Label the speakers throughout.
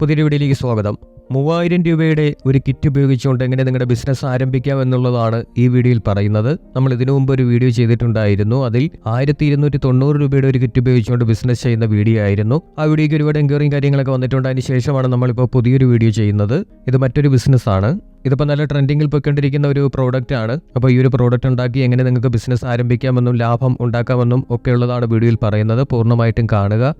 Speaker 1: പുതിയൊരു വീഡിയോയിലേക്ക് സ്വാഗതം. മൂവായിരം രൂപയുടെ ഒരു കിറ്റ് ഉപയോഗിച്ചുകൊണ്ട് എങ്ങനെ നിങ്ങളുടെ ബിസിനസ് ആരംഭിക്കാം എന്നുള്ളതാണ് ഈ വീഡിയോയിൽ പറയുന്നത്. നമ്മൾ ഇതിനു മുമ്പ് ഒരു വീഡിയോ ചെയ്തിട്ടുണ്ടായിരുന്നു. അതിൽ ആയിരത്തി ഇരുന്നൂറ്റി തൊണ്ണൂറ് രൂപയുടെ ഒരു കിറ്റ് ഉപയോഗിച്ചുകൊണ്ട് ബിസിനസ് ചെയ്യുന്ന വീഡിയോ ആയിരുന്നു. ആ വീഡിയോയ്ക്ക് ഒരുപാട് എൻക്വയറിയും കാര്യങ്ങളൊക്കെ വന്നിട്ടുണ്ട്. അതിന് ശേഷമാണ് നമ്മളിപ്പോൾ പുതിയൊരു വീഡിയോ ചെയ്യുന്നത്. ഇത് മറ്റൊരു ബിസിനസ്സാണ് ഇതിപ്പോൾ നല്ല ട്രെൻഡിങ്ങിൽ പോയിക്കൊണ്ടിരിക്കുന്ന ഒരു പ്രോഡക്റ്റ് ആണ്. അപ്പോൾ ഈ ഒരു പ്രോഡക്റ്റ് ഉണ്ടാക്കി എങ്ങനെ നിങ്ങൾക്ക് ബിസിനസ് ആരംഭിക്കാമെന്നും ലാഭം ഉണ്ടാക്കാമെന്നും ഒക്കെയുള്ളതാണ് വീഡിയോയിൽ പറയുന്നത്. പൂർണമായിട്ടും കാണുക.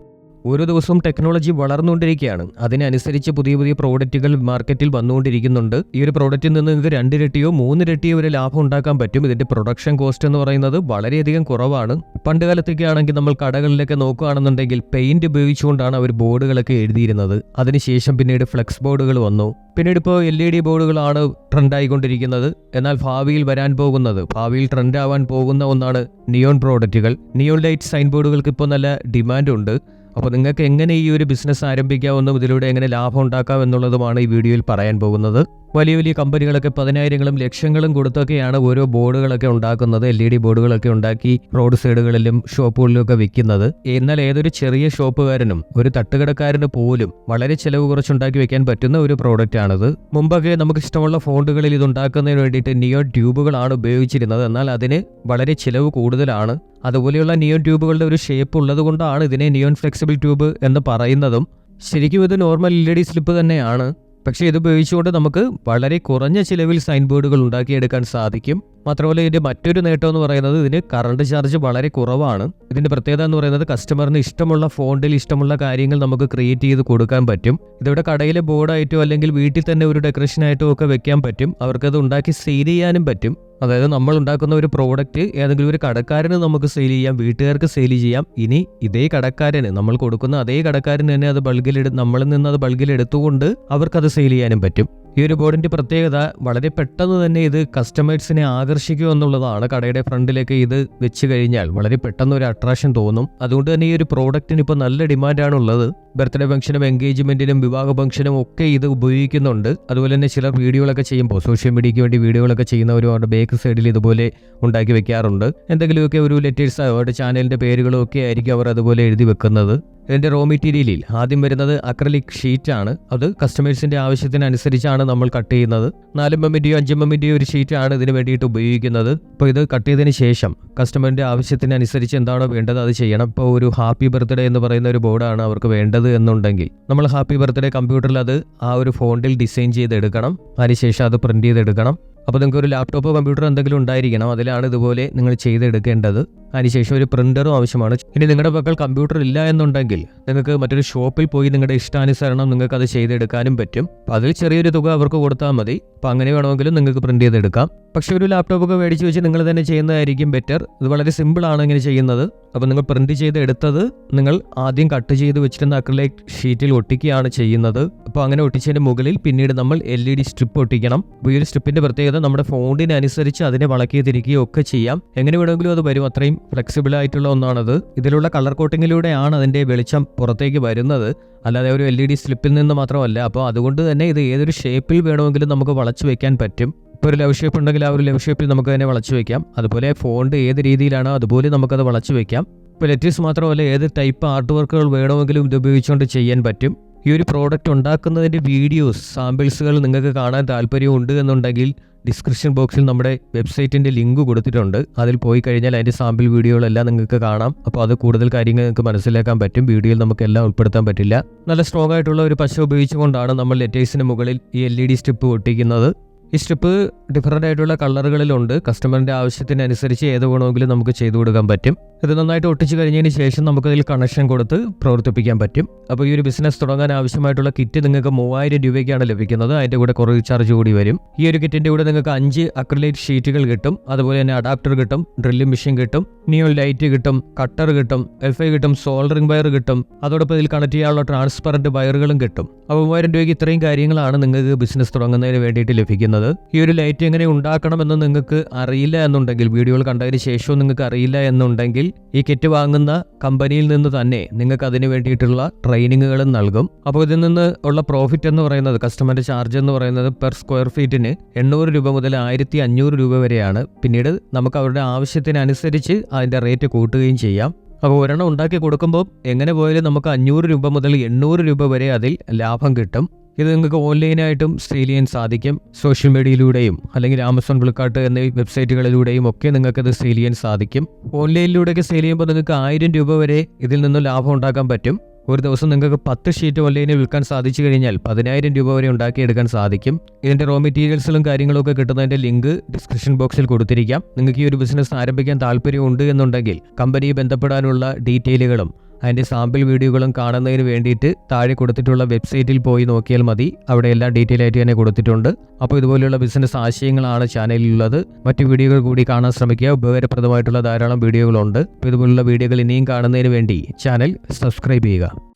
Speaker 1: ഓരോ ദിവസവും ടെക്നോളജി വളർന്നുകൊണ്ടിരിക്കുകയാണ്. അതിനനുസരിച്ച് പുതിയ പുതിയ പ്രോഡക്റ്റുകൾ മാർക്കറ്റിൽ വന്നുകൊണ്ടിരിക്കുന്നുണ്ട്. ഈ ഒരു പ്രോഡക്റ്റിൽ നിന്ന് നിങ്ങൾക്ക് രണ്ടിരട്ടിയോ മൂന്നിരട്ടിയോ ഒരു ലാഭം ഉണ്ടാക്കാൻ പറ്റും. ഇതിന്റെ പ്രൊഡക്ഷൻ കോസ്റ്റ് എന്ന് പറയുന്നത് വളരെയധികം കുറവാണ്. പണ്ട് കാലത്തൊക്കെ ആണെങ്കിൽ നമ്മൾ കടകളിലൊക്കെ നോക്കുകയാണെന്നുണ്ടെങ്കിൽ പെയിന്റ് ഉപയോഗിച്ചുകൊണ്ടാണ് അവർ ബോർഡുകളൊക്കെ എഴുതിയിരുന്നത്. അതിനുശേഷം പിന്നീട് ഫ്ലെക്സ് ബോർഡുകൾ വന്നു. പിന്നീട് ഇപ്പോൾ എൽ ഇ ഡി ബോർഡുകളാണ് ട്രെൻഡായിക്കൊണ്ടിരിക്കുന്നത്. എന്നാൽ ഭാവിയിൽ വരാൻ പോകുന്നത് ഭാവിയിൽ ട്രെൻഡാവാൻ പോകുന്ന ഒന്നാണ് നിയോൺ പ്രോഡക്റ്റുകൾ. നിയോൺ ലൈറ്റ് സൈൻ ബോർഡുകൾക്ക് ഇപ്പോൾ നല്ല ഡിമാൻഡ് ഉണ്ട് അപ്പോൾ നിങ്ങൾക്ക് എങ്ങനെ ഈ ഒരു ബിസിനസ് ആരംഭിക്കാമെന്നും ഇതിലൂടെ എങ്ങനെ ലാഭം ഉണ്ടാക്കാം എന്നുള്ളതുമാണ് ഈ വീഡിയോയിൽ പറയാൻ പോകുന്നത്. വലിയ വലിയ കമ്പനികളൊക്കെ പതിനായിരങ്ങളും ലക്ഷങ്ങളും കൊടുത്തൊക്കെയാണ് ഓരോ ബോർഡുകളൊക്കെ ഉണ്ടാക്കുന്നത്. എൽ ഇ ഡി ബോർഡുകളൊക്കെ ഉണ്ടാക്കി റോഡ് സൈഡുകളിലും ഷോപ്പുകളിലും ഒക്കെ വിൽക്കുന്നത്. എന്നാൽ ഏതൊരു ചെറിയ ഷോപ്പുകാരനും ഒരു തട്ടുകടക്കാരന് പോലും വളരെ ചിലവ് കുറച്ചുണ്ടാക്കി വെക്കാൻ പറ്റുന്ന ഒരു പ്രോഡക്റ്റ് ആണിത്. മുമ്പൊക്കെ നമുക്ക് ഇഷ്ടമുള്ള ഫോണ്ടുകളിൽ ഇത് ഉണ്ടാക്കുന്നതിന് വേണ്ടിയിട്ട് നിയോ ട്യൂബുകളാണ് ഉപയോഗിച്ചിരുന്നത്. എന്നാൽ അതിന് വളരെ ചിലവ് കൂടുതലാണ്. അതുപോലെയുള്ള നിയോൺ ട്യൂബുകളുടെ ഒരു ഷേപ്പ് ഉള്ളതുകൊണ്ടാണ് ഇതിനെ നിയോൺ ഫ്ലെക്സിബിൾ ട്യൂബ് എന്ന് പറയുന്നതും. ശരിക്കും ഇത് normal L E D slip തന്നെയാണ്. പക്ഷേ ഇത് ഉപയോഗിച്ചുകൊണ്ട് നമുക്ക് വളരെ കുറഞ്ഞ ചിലവിൽ സൈൻ ബോർഡുകൾ ഉണ്ടാക്കിയെടുക്കാൻ സാധിക്കും. മാത്രമല്ല ഇതിന്റെ മറ്റൊരു നേട്ടം എന്ന് പറയുന്നത് ഇതിന് കറണ്ട് ചാർജ് വളരെ കുറവാണ്. ഇതിന്റെ പ്രത്യേകത എന്ന് പറയുന്നത് കസ്റ്റമറിന് ഇഷ്ടമുള്ള ഫോണ്ടിൽ ഇഷ്ടമുള്ള കാര്യങ്ങൾ നമുക്ക് ക്രിയേറ്റ് ചെയ്ത് കൊടുക്കാൻ പറ്റും. ഇതിവിടെ കടയിലെ ബോർഡായിട്ടോ അല്ലെങ്കിൽ വീട്ടിൽ തന്നെ ഒരു ഡെക്കറേഷനായിട്ടോ ഒക്കെ വെക്കാൻ പറ്റും. അവർക്കത് ഉണ്ടാക്കി സെയിൽ ചെയ്യാനും പറ്റും. അതായത് നമ്മൾ ഉണ്ടാക്കുന്ന ഒരു പ്രോഡക്റ്റ് ഏതെങ്കിലും ഒരു കടക്കാരന് നമുക്ക് സെയിൽ ചെയ്യാം വീട്ടുകാർക്ക് സെയിൽ ചെയ്യാം. ഇനി ഇതേ കടക്കാരന് നമ്മൾ കൊടുക്കുന്ന അതേ കടക്കാരന് തന്നെ അത് ബൾഗിലെടു നമ്മളിൽ നിന്ന് അത് ബൾഗിലെടുത്തുകൊണ്ട് അവർക്കത് സെയിൽ ചെയ്യാനും പറ്റും. ഈ ഒരു ബോർഡിന്റെ പ്രത്യേകത വളരെ പെട്ടെന്ന് തന്നെ ഇത് കസ്റ്റമേഴ്സിനെ ആകർഷിക്കുക എന്നുള്ളതാണ്. കടയുടെ ഫ്രണ്ടിലേക്ക് ഇത് വെച്ച് കഴിഞ്ഞാൽ വളരെ പെട്ടെന്ന് ഒരു അട്രാക്ഷൻ തോന്നും. അതുകൊണ്ട് തന്നെ ഈ ഒരു പ്രോഡക്റ്റിന് ഇപ്പോൾ നല്ല ഡിമാൻഡാണുള്ളത് ബർത്ത്ഡേ ഫംഗ്ഷനും എൻഗേജ്മെന്റിനും വിവാഹ ഫംഗ്ഷനും ഒക്കെ ഇത് ഉപയോഗിക്കുന്നുണ്ട്. അതുപോലെ തന്നെ ചിലർ വീഡിയോകളൊക്കെ ചെയ്യുമ്പോൾ സോഷ്യൽ മീഡിയയ്ക്ക് വേണ്ടി വീഡിയോകളൊക്കെ ചെയ്യുന്നവരും അവരുടെ ബേക്ക് സൈഡിൽ ഇതുപോലെ ഉണ്ടാക്കി വെക്കാറുണ്ട്. എന്തെങ്കിലുമൊക്കെ ഒരു ലെറ്റേഴ്സ് അവരുടെ ചാനലിന്റെ പേരുകളും ഒക്കെ ആയിരിക്കും അവർ അതുപോലെ എഴുതി വെക്കുന്നത്. ഇതിന്റെ റോ മെറ്റീരിയലിൽ ആദ്യം വരുന്നത് അക്രലിക് ഷീറ്റാണ് അത് കസ്റ്റമേഴ്സിന്റെ ആവശ്യത്തിനനുസരിച്ചാണ് നമ്മൾ കട്ട് ചെയ്യുന്നത്. നാലും എമ്മിന്റെയോ അഞ്ചും എമ്മിന്റെയോ ഒരു ഷീറ്റാണ് ഇതിന് വേണ്ടിയിട്ട് ഉപയോഗിക്കുന്നത്. അപ്പോൾ ഇത് കട്ട് ചെയ്തതിന് ശേഷം കസ്റ്റമറിന്റെ ആവശ്യത്തിനനുസരിച്ച് എന്താണോ വേണ്ടത് അത് ചെയ്യണം. ഇപ്പോൾ ഒരു ഹാപ്പി ബർത്ത്ഡേ എന്ന് പറയുന്ന ഒരു ബോർഡാണ് അവർക്ക് വേണ്ടത് എന്നുണ്ടെങ്കിൽ. നമ്മൾ ഹാപ്പി ബർത്ത്ഡേ കമ്പ്യൂട്ടറിൽ അത് ആ ഒരു ഫോണ്ടിൽ ഡിസൈൻ ചെയ്തെടുക്കണം. അതിനുശേഷം അത് പ്രിന്റ് ചെയ്തെടുക്കണം. അപ്പോൾ നിങ്ങൾക്ക് ഒരു ലാപ്ടോപ്പ് കമ്പ്യൂട്ടർ എന്തെങ്കിലും ഉണ്ടായിരിക്കണം. അതിലാണ് ഇതുപോലെ നിങ്ങൾ ചെയ്തെടുക്കേണ്ടത്. അതിനുശേഷം ഒരു പ്രിന്ററും ആവശ്യമാണ്. ഇനി നിങ്ങളുടെ പക്കൽ കമ്പ്യൂട്ടർ ഇല്ല എന്നുണ്ടെങ്കിൽ നിങ്ങൾക്ക് മറ്റൊരു ഷോപ്പിൽ പോയി നിങ്ങളുടെ ഇഷ്ടാനുസരണം നിങ്ങൾക്ക് അത് ചെയ്തെടുക്കാനും പറ്റും. അപ്പോൾ അതിൽ ചെറിയൊരു തുക അവർക്ക് കൊടുത്താൽ മതി. അപ്പോൾ അങ്ങനെ വേണമെങ്കിലും നിങ്ങൾക്ക് പ്രിന്റ് ചെയ്തെടുക്കാം. പക്ഷേ ഒരു ലാപ്ടോപ്പ് ഒക്കെ മേടിച്ച് വെച്ച് നിങ്ങൾ തന്നെ ചെയ്യുന്നതായിരിക്കും ബെറ്റർ ഇത് വളരെ സിമ്പിൾ ആണ് ഇങ്ങനെ ചെയ്യുന്നത്. അപ്പോൾ നിങ്ങൾ പ്രിന്റ് ചെയ്ത് എടുത്തത് നിങ്ങൾ ആദ്യം കട്ട് ചെയ്ത് വെച്ചിരുന്ന അക്രിലൈറ്റ് ഷീറ്റിൽ ഒട്ടിക്കുകയാണ് ചെയ്യുന്നത്. അപ്പോൾ അങ്ങനെ ഒട്ടിച്ചതിന് മുകളിൽ പിന്നീട് നമ്മൾ എൽ ഇ ഡി സ്ട്രിപ്പ് ഒട്ടിക്കണം. ഈ ഒരു സ്ട്രിപ്പിന്റെ പ്രത്യേകത നമ്മുടെ ഫോണിനനുസരിച്ച് അതിനെ വളക്കി തിരിക്കുകയോ ഒക്കെ ചെയ്യാം. എങ്ങനെ വേണമെങ്കിലും അത് വരും. അത്രയും ഫ്ലെക്സിബിൾ ആയിട്ടുള്ള ഒന്നാണത്. ഇതിലുള്ള കളർ കോട്ടിങ്ങിലൂടെയാണ് അതിന്റെ വെളിച്ചം പുറത്തേക്ക് വരുന്നത്. അല്ലാതെ ഒരു എൽ ഇ ഡി സ്ലിപ്പിൽ നിന്ന് മാത്രമല്ല. അപ്പോൾ അതുകൊണ്ട് തന്നെ ഇത് ഏതൊരു ഷേപ്പിൽ വേണമെങ്കിലും നമുക്ക് വളച്ചു വയ്ക്കാൻ പറ്റും. ഇപ്പോൾ ഒരു ലവ് ഷേപ്പ് ഉണ്ടെങ്കിൽ ആ ഒരു ലവ് ഷേപ്പിൽ നമുക്ക് തന്നെ വളച്ചു വയ്ക്കാം അതുപോലെ ഫോണ്ട് ഏത് രീതിയിലാണോ അതുപോലെ നമുക്കത് വളച്ചു വയ്ക്കാം ഇപ്പോൾ ലെറ്റീസ് മാത്രമല്ല ഏത് ടൈപ്പ് ആർട്ട് വർക്കുകൾ വേണമെങ്കിലും ഇത് ഉപയോഗിച്ചുകൊണ്ട് ചെയ്യാൻ പറ്റും. ഈ ഒരു പ്രോഡക്റ്റ് ഉണ്ടാക്കുന്നതിന്റെ വീഡിയോസ് സാമ്പിൾസുകൾ നിങ്ങൾക്ക് കാണാൻ താല്പര്യമുണ്ട് എന്നുണ്ടെങ്കിൽ ഡിസ്ക്രിപ്ഷൻ ബോക്സിൽ നമ്മുടെ വെബ്സൈറ്റിന്റെ ലിങ്ക് കൊടുത്തിട്ടുണ്ട്. അതിൽ പോയി കഴിഞ്ഞാൽ അതിന്റെ സാമ്പിൾ വീഡിയോകളെല്ലാം നിങ്ങൾക്ക് കാണാം. അപ്പോൾ അത് കൂടുതൽ കാര്യങ്ങൾ നിങ്ങൾക്ക് മനസ്സിലാക്കാൻ പറ്റും. വീഡിയോയിൽ നമുക്ക് എല്ലാം ഉൾപ്പെടുത്താൻ പറ്റില്ല. നല്ല സ്ട്രോങ് ആയിട്ടുള്ള ഒരു പശ ഉപയോഗിച്ചുകൊണ്ടാണ് നമ്മൾ ലെറ്റേഴ്സിന് മുകളിൽ ഈ എൽ ഇ ഡി സ്ട്രിപ്പ് ഒട്ടിക്കുന്നത്. ഈ സ്ട്രിപ്പ് ഡിഫറന്റ് ആയിട്ടുള്ള കളറുകളിലുണ്ട്. കസ്റ്റമറിന്റെ ആവശ്യത്തിനനുസരിച്ച് ഏത് വേണമെങ്കിലും നമുക്ക് ചെയ്തു കൊടുക്കാൻ പറ്റും. ഇത് നന്നായിട്ട് ഒട്ടിച്ച് കഴിഞ്ഞതിന് ശേഷം നമുക്ക് അതിൽ കണക്ഷൻ കൊടുത്ത് പ്രവർത്തിപ്പിക്കാൻ പറ്റും. അപ്പോൾ ഈ ഒരു ബിസിനസ് തുടങ്ങാൻ ആവശ്യമായിട്ടുള്ള കിറ്റ് നിങ്ങൾക്ക് മൂവായിരം രൂപയ്ക്കാണ് ലഭിക്കുന്നത്. അതിന്റെ കൂടെ കുറേ ചാർജ് കൂടി വരും. ഈ ഒരു കിറ്റിന്റെ കൂടെ നിങ്ങൾക്ക് അഞ്ച് അക്രിലേറ്റ് ഷീറ്റുകൾ കിട്ടും. അതുപോലെ തന്നെ അഡാപ്റ്റർ കിട്ടും ഡ്രില്ലിംഗ് മെഷീൻ കിട്ടും നിയോൺ ലൈറ്റ് കിട്ടും കട്ടർ കിട്ടും എഫ് ഐ കിട്ടും സോൾഡറിംഗ് വയർ കിട്ടും. അതോടൊപ്പം ഇതിൽ കണക്ട് ചെയ്യാനുള്ള ട്രാൻസ്പെറന്റ് വയറുകളും കിട്ടും. അപ്പോൾ മൂവായിരം രൂപയ്ക്ക് ഇത്രയും കാര്യങ്ങളാണ് നിങ്ങൾക്ക് ബിസിനസ് തുടങ്ങുന്നതിന് വേണ്ടിയിട്ട് ലഭിക്കുന്നത്. ഈ ഒരു ലൈറ്റ് എങ്ങനെ ഉണ്ടാക്കണമെന്ന് നിങ്ങൾക്ക് അറിയില്ല എന്നുണ്ടെങ്കിൽ വീഡിയോകൾ കണ്ടതിന് ശേഷവും നിങ്ങൾക്ക് അറിയില്ല എന്നുണ്ടെങ്കിൽ ഈ കിറ്റ് വാങ്ങുന്ന കമ്പനിയിൽ നിന്ന് തന്നെ നിങ്ങൾക്ക് അതിന് വേണ്ടിയിട്ടുള്ള ട്രെയിനിങ്ങുകളും നൽകും. അപ്പോൾ ഇതിൽ നിന്ന് ഉള്ള പ്രോഫിറ്റ് എന്ന് പറയുന്നത് കസ്റ്റമറിന്റെ ചാർജ് എന്ന് പറയുന്നത് പെർ സ്ക്വയർ ഫീറ്റിന് എണ്ണൂറ് രൂപ മുതൽ ആയിരത്തി അഞ്ഞൂറ് രൂപ വരെയാണ്. പിന്നീട് നമുക്ക് അവരുടെ ആവശ്യത്തിനനുസരിച്ച് അതിന്റെ റേറ്റ് കൂട്ടുകയും ചെയ്യാം. അപ്പോൾ ഒരെണ്ണം ഉണ്ടാക്കി കൊടുക്കുമ്പോൾ എങ്ങനെ പോയാലും നമുക്ക് അഞ്ഞൂറ് രൂപ മുതൽ എണ്ണൂറ് രൂപ വരെ അതിൽ ലാഭം കിട്ടും. ഇത് നിങ്ങൾക്ക് ഓൺലൈനായിട്ടും സെയിൽ ചെയ്യാൻ സാധിക്കും. സോഷ്യൽ മീഡിയയിലൂടെയും അല്ലെങ്കിൽ ആമസോൺ ഫ്ലിപ്കാർട്ട് എന്നീ വെബ്സൈറ്റുകളിലൂടെയും ഒക്കെ നിങ്ങൾക്കത് സെയിൽ ചെയ്യാൻ സാധിക്കും. ഓൺലൈനിലൂടെയൊക്കെ സെയിൽ ചെയ്യുമ്പോൾ നിങ്ങൾക്ക് ആയിരം രൂപ വരെ ഇതിൽ നിന്നും ലാഭം ഉണ്ടാക്കാൻ പറ്റും. ഒരു ദിവസം നിങ്ങൾക്ക് പത്ത് ഷീറ്റ് ഓൺലൈനിൽ വിൽക്കാൻ സാധിച്ചു കഴിഞ്ഞാൽ പതിനായിരം രൂപ വരെ ഉണ്ടാക്കിയെടുക്കാൻ സാധിക്കും. ഇതിന്റെ റോ മെറ്റീരിയൽസിലും കാര്യങ്ങളൊക്കെ കിട്ടുന്നതിന്റെ ലിങ്ക് ഡിസ്ക്രിപ്ഷൻ ബോക്സിൽ കൊടുത്തിരിക്കാം. നിങ്ങൾക്ക് ഈ ഒരു ബിസിനസ് ആരംഭിക്കാൻ താല്പര്യമുണ്ട് എന്നുണ്ടെങ്കിൽ കമ്പനിയെ ബന്ധപ്പെടാനുള്ള ഡീറ്റെയിലുകളും അതിന്റെ സാമ്പിൾ വീഡിയോകളും കാണുന്നതിന് വേണ്ടിയിട്ട് താഴെ കൊടുത്തിട്ടുള്ള വെബ്സൈറ്റിൽ പോയി നോക്കിയാൽ മതി. അവിടെ എല്ലാ ഡീറ്റെയിൽ ആയിട്ട് തന്നെ കൊടുത്തിട്ടുണ്ട്. അപ്പോൾ ഇതുപോലെയുള്ള ബിസിനസ് ആശയങ്ങളാണ് ചാനലിലുള്ളത് മറ്റു വീഡിയോകൾ കൂടി കാണാൻ ശ്രമിക്കുക. ഉപകാരപ്രദമായിട്ടുള്ള ധാരാളം വീഡിയോകളുണ്ട് അപ്പോൾ ഇതുപോലുള്ള വീഡിയോകൾ ഇനിയും കാണുന്നതിന് വേണ്ടി ചാനൽ സബ്സ്ക്രൈബ് ചെയ്യുക.